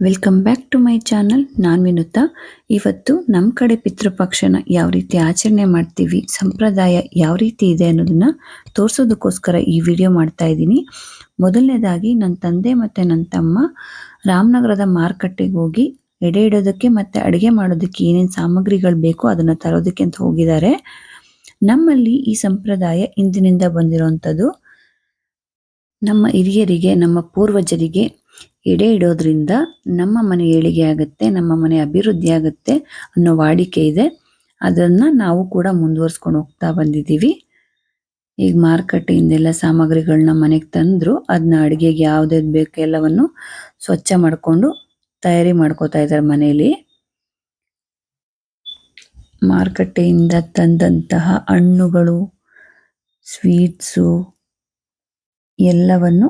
Welcome back to my channel ನಾನು ವಿನುತಾ. ಇವತ್ತು ನಮ್ಮ ಕಡೆ ಪಿತೃಪಕ್ಷನ ಯಾವ ರೀತಿ ಆಚರಣೆ ಮಾಡ್ತೀವಿ, ಸಂಪ್ರದಾಯ ಯಾವ ರೀತಿ ಇದೆ ಅನ್ನೋದನ್ನ ತೋರಿಸೋದಕ್ಕೋಸ್ಕರ ಈ ವಿಡಿಯೋ ಮಾಡ್ತಾ ಇದ್ದೀನಿ. ಮೊದಲನೇದಾಗಿ ನನ್ನ ತಂದೆ ಮತ್ತು ನನ್ನ ತಮ್ಮ ರಾಮನಗರದ ಮಾರುಕಟ್ಟೆಗೆ ಹೋಗಿ ಎಡೆ ಇಡೋದಕ್ಕೆ ಮತ್ತು ಅಡುಗೆ ಮಾಡೋದಕ್ಕೆ ಏನೇನು ಸಾಮಗ್ರಿಗಳು ಬೇಕೋ ಅದನ್ನು ತರೋದಕ್ಕೆ ಅಂತ ಹೋಗಿದ್ದಾರೆ. ನಮ್ಮಲ್ಲಿ ಈ ಸಂಪ್ರದಾಯ ಇಂದಿನಿಂದ ಬಂದಿರುವಂಥದ್ದು ನಮ್ಮ ಹಿರಿಯರಿಗೆ, ನಮ್ಮ ಪೂರ್ವಜರಿಗೆ ಎಡೆ ಇಡೋದ್ರಿಂದ ನಮ್ಮ ಮನೆ ಏಳಿಗೆ ಆಗುತ್ತೆ, ನಮ್ಮ ಮನೆ ಅಭಿವೃದ್ಧಿ ಆಗುತ್ತೆ ಅನ್ನೋ ವಾಡಿಕೆ ಇದೆ. ಅದನ್ನ ನಾವು ಕೂಡ ಮುಂದುವರ್ಸ್ಕೊಂಡು ಹೋಗ್ತಾ ಬಂದಿದ್ದೀವಿ. ಈಗ ಮಾರುಕಟ್ಟೆಯಿಂದೆಲ್ಲ ಸಾಮಗ್ರಿಗಳನ್ನ ಮನೆಗೆ ತಂದ್ರು ಅದನ್ನ ಅಡುಗೆಗೆ ಯಾವ್ದು ಬೇಕು ಎಲ್ಲವನ್ನು ಸ್ವಚ್ಛ ಮಾಡ್ಕೊಂಡು ತಯಾರಿ ಮಾಡ್ಕೋತಾ ಇದ್ದಾರೆ ಮನೆಯಲ್ಲಿ ಮಾರುಕಟ್ಟೆಯಿಂದ ತಂದಂತಹ ಹಣ್ಣುಗಳು, ಸ್ವೀಟ್ಸು ಎಲ್ಲವನ್ನು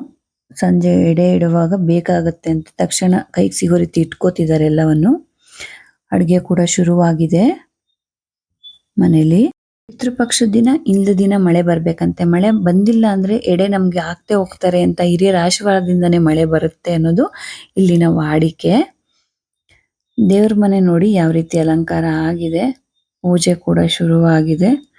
ಸಂಜೆ ಎಡೆ ಇಡುವಾಗ ಬೇಕಾಗುತ್ತೆ ಅಂತ ತಕ್ಷಣ ಕೈಗೆ ಸಿಗೋ ರೀತಿ ಇಟ್ಕೋತಿದ್ದಾರೆ ಎಲ್ಲವನ್ನು. ಅಡುಗೆ ಕೂಡ ಶುರುವಾಗಿದೆ ಮನೇಲಿ. ಪಿತೃಪಕ್ಷ ದಿನ ಇಂದ ದಿನ ಮಳೆ ಬರಬೇಕಂತೆ. ಮಳೆ ಬಂದಿಲ್ಲ ಅಂದ್ರೆ ಎಡೆ ನಮ್ಗೆ ಆಗ್ತೇ ಹೋಗ್ತಾರೆ ಅಂತ ಹಿರಿಯರ ಆಶೀರ್ವಾದದಿಂದನೇ ಮಳೆ ಬರುತ್ತೆ ಅನ್ನೋದು ಇಲ್ಲಿನ ವಾಡಿಕೆ. ದೇವ್ರ ಮನೆ ನೋಡಿ ಯಾವ ರೀತಿ ಅಲಂಕಾರ ಆಗಿದೆ. ಪೂಜೆ ಕೂಡ ಶುರುವಾಗಿದೆ.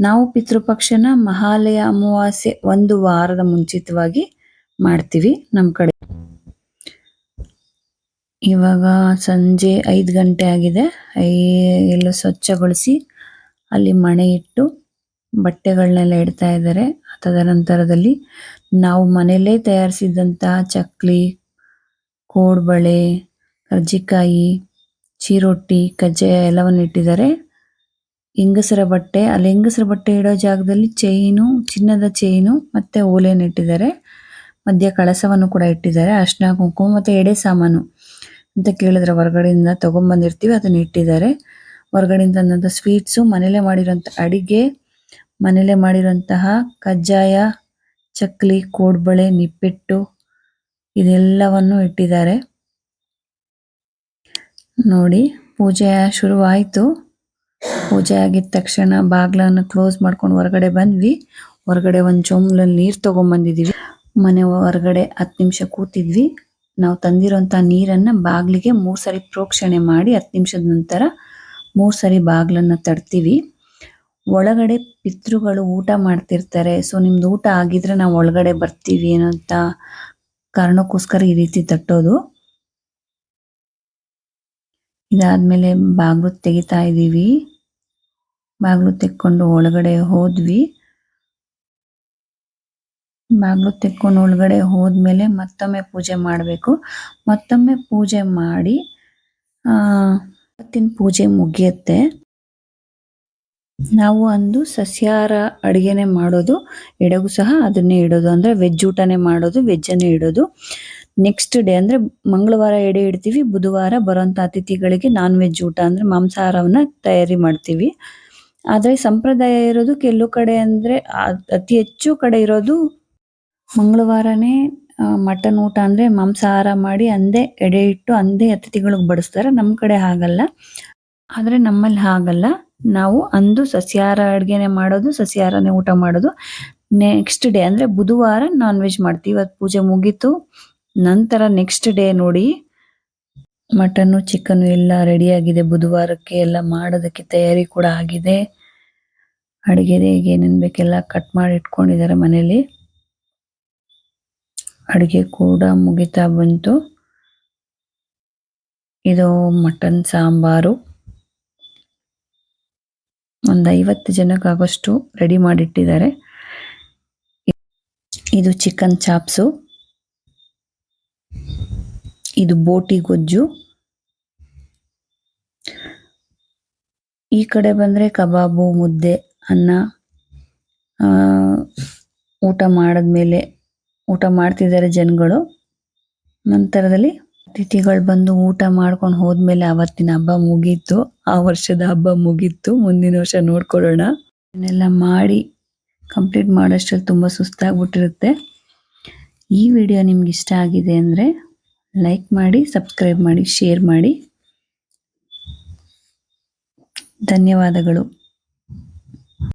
ನಾವು ಪಿತೃಪಕ್ಷನ ಮಹಾಲಯ ಅಮಾವಾಸ್ಯೆ ಒಂದು ವಾರದ ಮುಂಚಿತವಾಗಿ ಮಾಡ್ತೀವಿ ನಮ್ಮ ಕಡೆ. ಇವಾಗ ಸಂಜೆ ಐದು ಗಂಟೆ ಆಗಿದೆ. ಐ, ಎಲ್ಲ ಸ್ವಚ್ಛಗೊಳಿಸಿ ಅಲ್ಲಿ ಮಣೆ ಇಟ್ಟು ಬಟ್ಟೆಗಳನ್ನೆಲ್ಲ ಇಡ್ತಾ ಇದ್ದಾರೆ. ತದನಂತರದಲ್ಲಿ ನಾವು ಮನೆಯಲ್ಲೇ ತಯಾರಿಸಿದಂತಹ ಚಕ್ಲಿ, ಕೋಡ್ಬಳೆ, ಕರ್ಜಿಕಾಯಿ ಚೀರೊಟ್ಟಿ ಕಜ್ಜಾಯ ಎಲ್ಲವನ್ನು ಇಟ್ಟಿದ್ದಾರೆ. ಹೆಂಗಸರ ಬಟ್ಟೆ, ಅಲ್ಲಿ ಹೆಂಗಸರ ಬಟ್ಟೆ ಇಡೋ ಜಾಗದಲ್ಲಿ ಚೈನು ಚಿನ್ನದ ಚೈನು ಮತ್ತೆ ಓಲೆಯನ್ನು ಇಟ್ಟಿದ್ದಾರೆ. ಮಧ್ಯ ಕಳಸವನ್ನು ಕೂಡ ಇಟ್ಟಿದ್ದಾರೆ. ಅರ್ಶಿನ, ಕುಂಕುಮ ಮತ್ತೆ ಎಡೆ ಸಾಮಾನು ಅಂತ ಕೇಳಿದ್ರೆ ಹೊರಗಡೆಯಿಂದ ತಗೊಂಡ್ಬಂದಿರ್ತೀವಿ, ಅದನ್ನ ಇಟ್ಟಿದ್ದಾರೆ. ಹೊರಗಡೆಯಿಂದ ತಂದಂತ ಸ್ವೀಟ್ಸು ಮನೇಲೆ ಮಾಡಿರೋಂಥ ಅಡಿಗೆ, ಮನೇಲೆ ಮಾಡಿರುವಂತಹ ಕಜ್ಜಾಯ, ಚಕ್ಲಿ, ಕೋಡ್ಬಳೆ, ನಿಪ್ಪಿಟ್ಟು ಇದೆಲ್ಲವನ್ನು ಇಟ್ಟಿದ್ದಾರೆ. ನೋಡಿ, ಪೂಜೆ ಶುರುವಾಯಿತು. ಪೂಜೆ ಆಗಿದ ತಕ್ಷಣ ಬಾಗ್ಲನ್ನು ಕ್ಲೋಸ್ ಮಾಡ್ಕೊಂಡು ಹೊರಗಡೆ ಬಂದ್ವಿ. ಹೊರಗಡೆ ಒಂದು ಚೊಂಬ್ಲಲ್ಲಿ ನೀರು ತಗೊಂಡ್ಬಂದಿದ್ದೀವಿ ಮನೆ ಹೊರಗಡೆ ಹತ್ತು ನಿಮಿಷ ಕೂತಿದ್ವಿ. ನಾವು ತಂದಿರೋಂಥ ನೀರನ್ನ ಬಾಗಿಲಿಗೆ ಮೂರು ಸರಿ ಪ್ರೋಕ್ಷಣೆ ಮಾಡಿ ಹತ್ತು ನಿಮಿಷದ ನಂತರ ಮೂರು ಸರಿ ಬಾಗ್ಲನ್ನ ತಡ್ತೀವಿ. ಒಳಗಡೆ ಪಿತೃಗಳು ಊಟ ಮಾಡ್ತಿರ್ತಾರೆ. ಸೊ ನಿಮ್ದು ಊಟ ಆಗಿದ್ರೆ ನಾವು ಒಳಗಡೆ ಬರ್ತೀವಿ ಅನ್ನೋಂಥ ಕಾರಣಕ್ಕೋಸ್ಕರ ಈ ರೀತಿ ತಟ್ಟೋದು. ಇದಾದ್ಮೇಲೆ ಬಾಗಿಲು ತೆಗಿತಾ ಇದ್ದೀವಿ ಬಾಗಿಲು ತೆಕ್ಕೊಂಡು ಒಳಗಡೆ ಹೋದ್ವಿ. ಬಾಗ್ಲು ತೆಕ್ಕೊಂಡು ಒಳಗಡೆ ಹೋದ್ಮೇಲೆ ಮತ್ತೊಮ್ಮೆ ಪೂಜೆ ಮಾಡಬೇಕು. ಮತ್ತೊಮ್ಮೆ ಪೂಜೆ ಮಾಡಿ, ಆ ಅವತ್ತಿನ ಪೂಜೆ ಮುಗಿಯುತ್ತೆ. ನಾವು ಅಂದು ಸಸ್ಯಾಹಾರ ಅಡಿಗೆನೆ ಮಾಡೋದು, ಎಡಗು ಸಹ ಅದನ್ನೇ ಇಡೋದು. ಅಂದ್ರೆ ವೆಜ್ ಊಟನೇ ಮಾಡೋದು ವೆಜ್ ಅನ್ನೇ ಇಡೋದು. ನೆಕ್ಸ್ಟ್ ಡೇ ಅಂದ್ರೆ ಮಂಗಳವಾರ ಎಡೆ ಇಡ್ತೀವಿ, ಬುಧವಾರ ಬರುವಂತ ಅತಿಥಿಗಳಿಗೆ ನಾನ್ ವೆಜ್ ಊಟ. ಅಂದ್ರೆ ಮಾಂಸಾಹಾರವನ್ನ ತಯಾರಿ ಮಾಡ್ತೀವಿ. ಆದ್ರೆ ಸಂಪ್ರದಾಯ ಇರೋದು ಕೆಲವು ಕಡೆ ಅಂದ್ರೆ ಅತಿ ಹೆಚ್ಚು ಕಡೆ ಇರೋದು ಮಂಗಳವಾರನೇ ಮಟನ್ ಊಟ ಅಂದ್ರೆ ಮಾಂಸಾಹಾರ ಮಾಡಿ ಅಂದೇ ಎಡೆ ಇಟ್ಟು ಅಂದೇ ಅತಿಥಿಗಳಿಗೆ ಬಡಿಸ್ತಾರೆ. ನಮ್ಮ ಕಡೆ ಹಾಗಲ್ಲ. ಆದರೆ ನಮ್ಮಲ್ಲಿ ಹಾಗಲ್ಲ. ನಾವು ಅಂದು ಸಸ್ಯಾಹಾರ ಅಡುಗೆನೇ ಮಾಡೋದು, ಸಸ್ಯಾಹಾರನೇ ಊಟ ಮಾಡೋದು. ನೆಕ್ಸ್ಟ್ ಡೇ ಅಂದ್ರೆ ಬುಧವಾರ ನಾನ್ ವೆಜ್ ಮಾಡ್ತೀವಿ. ಇವತ್ತು ಪೂಜೆ ಮುಗೀತು. ನಂತರ ನೆಕ್ಸ್ಟ್ ಡೇ ನೋಡಿ ಮಟನ್ನು ಚಿಕನ್ನು ಎಲ್ಲ ರೆಡಿಯಾಗಿದೆ ಬುಧವಾರಕ್ಕೆ ಎಲ್ಲ ಮಾಡೋದಕ್ಕೆ ತಯಾರಿ ಕೂಡ ಆಗಿದೆ. ಅಡಿಗೆಗೆ ಏನೇನು ಬೇಕೆಲ್ಲ ಕಟ್ ಮಾಡಿ ಇಟ್ಕೊಂಡಿದ್ದಾರೆ ಮನೇಲಿ. ಅಡುಗೆ ಕೂಡ ಮುಗಿತಾ ಬಂತು. ಇದು ಮಟನ್ ಸಾಂಬಾರು. ಒಂದು ಐವತ್ತು ಜನಕ್ಕಾಗೋಷ್ಟು ರೆಡಿ ಮಾಡಿಟ್ಟಿದ್ದಾರೆ. ಇದು ಚಿಕನ್ ಚಾಪ್ಸು. ಇದು ಬೋಟಿ ಗೊಜ್ಜು. ಈ ಕಡೆ ಬಂದ್ರೆ ಕಬಾಬು, ಮುದ್ದೆ, ಅನ್ನ ಊಟ ಮಾಡಿದ್ಮೇಲೆ ಊಟ ಮಾಡ್ತಿದ್ದಾರೆ ಜನಗಳು. ನಂತರದಲ್ಲಿ ಅತಿಥಿಗಳು ಬಂದು ಊಟ ಮಾಡ್ಕೊಂಡು ಹೋದ್ಮೇಲೆ ಅವತ್ತಿನ ಹಬ್ಬ ಮುಗೀತು. ಆ ವರ್ಷದ ಹಬ್ಬ ಮುಗೀತು. ಮುಂದಿನ ವರ್ಷ ನೋಡ್ಕೊಳ್ಳೋಣ. ಇದನ್ನೆಲ್ಲ ಮಾಡಿ ಕಂಪ್ಲೀಟ್ ಮಾಡೋಷ್ಟರಲ್ಲಿ ತುಂಬ ಸುಸ್ತಾಗ್ಬಿಟ್ಟಿರುತ್ತೆ. ಈ ವಿಡಿಯೋ ನಿಮ್ಗೆ ಇಷ್ಟ ಆಗಿದೆ ಅಂದರೆ ಲೈಕ್ ಮಾಡಿ ಸಬ್ಸ್ಕ್ರೈಬ್ ಮಾಡಿ ಶೇರ್ ಮಾಡಿ. ಧನ್ಯವಾದಗಳು.